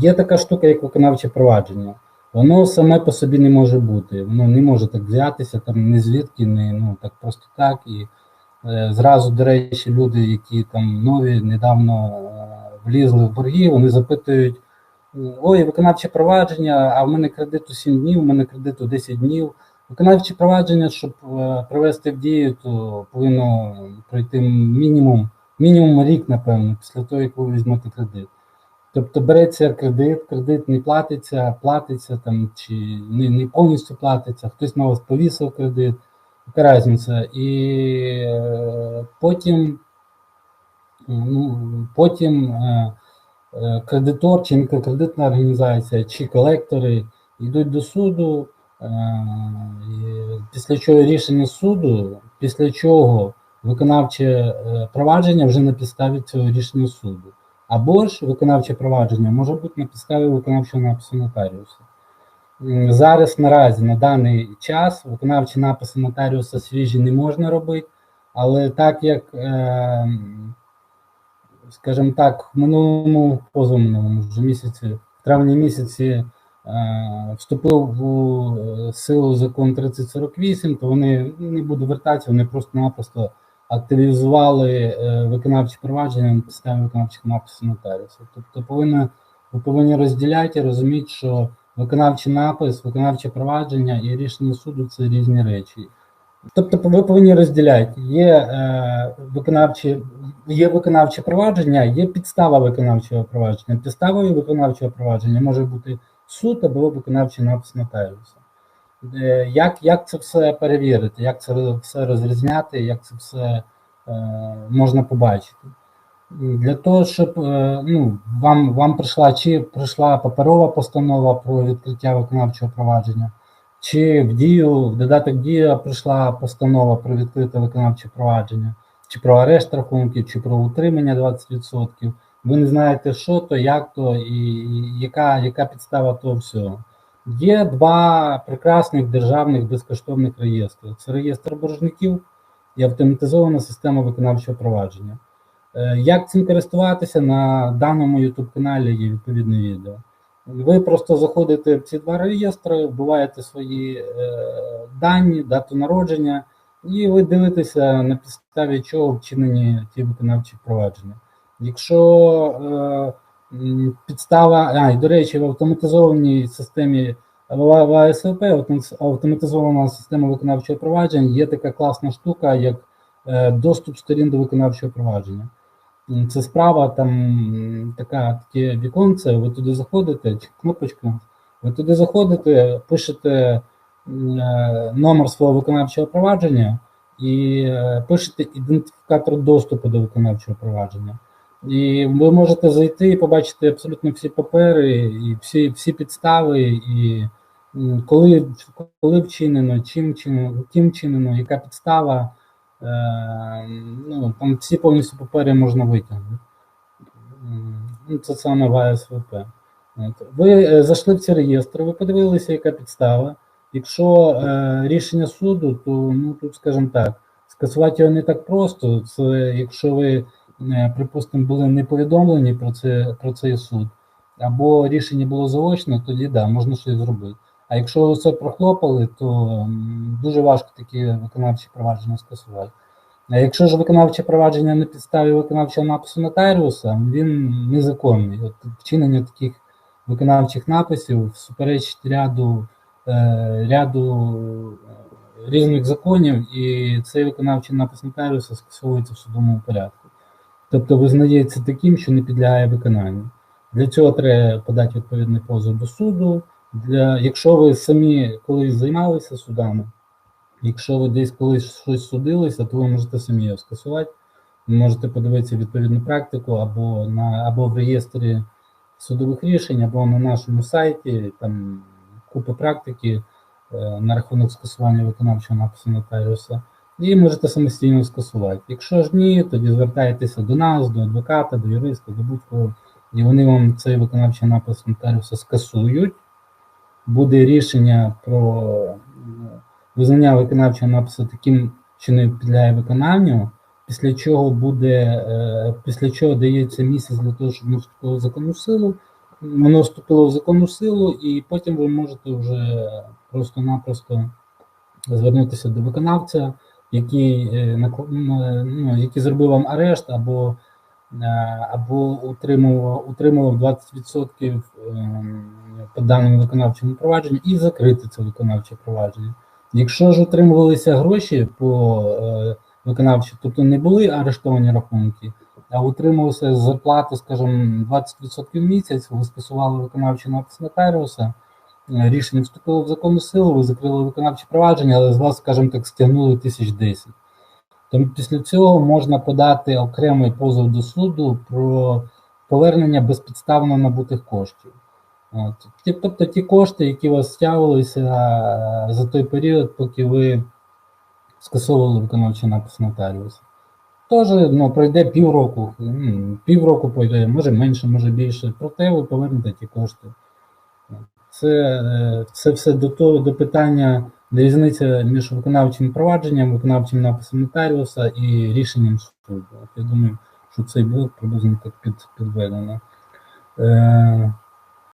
є така штука, як виконавче провадження. Воно саме по собі не може бути. Воно не може так взятися, там не звідки, не ну так просто так. І е, зразу, до речі, люди, які там нові, недавно е, влізли в борги, вони запитують: ой, виконавче провадження, а в мене кредит у 7 днів, у мене кредит у 10 днів. Виконавче провадження, щоб е, привести в дію, то повинно пройти мінімум, мінімум рік, напевно, після того, як ви візьмете кредит. Тобто береться кредит, кредит не платиться, платиться там, чи не, не повністю платиться, хтось на вас повісив кредит, яка різниця. І е, потім, ну, потім е, е, кредитор чи мікрокредитна організація, чи колектори йдуть до суду, е, після чого рішення суду, після чого виконавче е, провадження вже на підставі цього рішення суду. Або ж виконавче провадження може бути на підставі виконавчого напису нотаріуса. Зараз наразі на даний час виконавчі написи нотаріуса свіжі не можна робити, але так як, е, скажімо так, в минулому, позаминулому вже місяці, в травні місяці е, вступив у е, силу закон 3048, то вони не буду вертатися, вони просто-напросто активізували е, виконавчі провадження на підставі виконавчих написів нотаріуса. Тобто повинна, ви повинні розділяти і розуміти, що виконавчий напис, виконавче провадження і рішення суду це різні речі. Тобто ви повинні розділяти. Є е, виконавчі, є виконавче провадження, є підстава виконавчого провадження. Підставою виконавчого провадження може бути суд або виконавчий напис нотаріуса. Е, Як, як це все перевірити, як це все розрізняти, як це все е, можна побачити? Для того, щоб е, ну, вам, вам прийшла чи прийшла паперова постанова про відкриття виконавчого провадження, чи в дію, в додаток дія прийшла постанова про відкрите виконавче провадження, чи про арешт рахунків, чи про утримання 20%. Ви не знаєте, що то, як то і, яка, яка підстава того всього. Є два прекрасних державних безкоштовних реєстри: це реєстр боржників і автоматизована система виконавчого провадження. Е, Як цим користуватися на даному YouTube каналі є відповідне відео. Ви просто заходите в ці два реєстри, вбиваєте свої е, дані, дату народження, і ви дивитеся на підставі чого вчинені ті виконавчі провадження. Якщо е, підстава, а і до речі, в автоматизованій системі в АСВП, автоматизована система виконавчого провадження, є така класна штука, як е, доступ сторін до виконавчого провадження. Це справа, там така таке віконце, ви туди заходите, кнопочка, ви туди заходите, пишете е, номер свого виконавчого провадження і е, пишете ідентифікатор доступу до виконавчого провадження. І ви можете зайти і побачити абсолютно всі папери, і всі, всі підстави, і коли, коли вчинено, чим вчинено, ким вчинено, яка підстава. Е, ну, там всі повністю папери можна витягнути. Ну, це саме в АСВП. Ви е, зайшли в ці реєстри, ви подивилися, яка підстава. Якщо е, рішення суду, то ну тут, скажімо так, скасувати його не так просто. Це якщо ви, припустимо, були не повідомлені про це про цей суд, або рішення було заочне, тоді да, можна щось зробити. А якщо це прохлопали, то дуже важко такі виконавчі провадження скасувати. А якщо ж виконавче провадження на підставі виконавчого напису нотаріуса, він незаконний. От вчинення таких виконавчих написів суперечить ряду, е, ряду е, різних законів, і цей виконавчий напис нотаріуса скасовується в судовому порядку. Тобто визнається таким, що не підлягає виконанню. Для цього треба подати відповідний позов до суду. Для, якщо ви самі колись займалися судами, якщо ви десь колись щось судилися, то ви можете самі його скасувати. Ви можете подивитися відповідну практику або на або в реєстрі судових рішень, або на нашому сайті. Там купа практики е, на рахунок скасування виконавчого напису нотаріуса. І можете самостійно скасувати. Якщо ж ні, тоді звертайтеся до нас, до адвоката, до юриста, до будь-кого, і вони вам цей виконавчий напис нотаріуса скасують. Буде рішення про визнання виконавчого напису таким, що не підлягає виконанню, після чого буде, е, після чого дається місяць для того, щоб не вступило силу, воно вступило в законну силу, і потім ви можете вже просто-напросто звернутися до виконавця, який, е, е, ну, який зробив вам арешт або, е, або утримував, утримував 20% ем, по даному виконавчому провадженню і закрити це виконавче провадження. Якщо ж утримувалися гроші по виконавчі, тобто не були арештовані рахунки, а утримувався з зарплати, скажімо, 20% в місяць, ви скасували виконавчий напис нотаріуса, рішення вступило в законну силу, ви закрили виконавче провадження, але з вас, скажімо так, стягнули тисяч десять. Тому після цього можна подати окремий позов до суду про повернення безпідставно набутих коштів. От. Тобто ті кошти, які у вас стягувалися е, за той період, поки ви скасовували виконавчий напис нотаріуса. Теж ну, пройде півроку, півроку пройде, може менше, може більше. Проте ви повернете ті кошти. Це, е, це все до того, до питання різниця між виконавчим провадженням, виконавчим написом нотаріуса і рішенням суду. Я думаю, що цей блок приблизно так під, підведено. Е,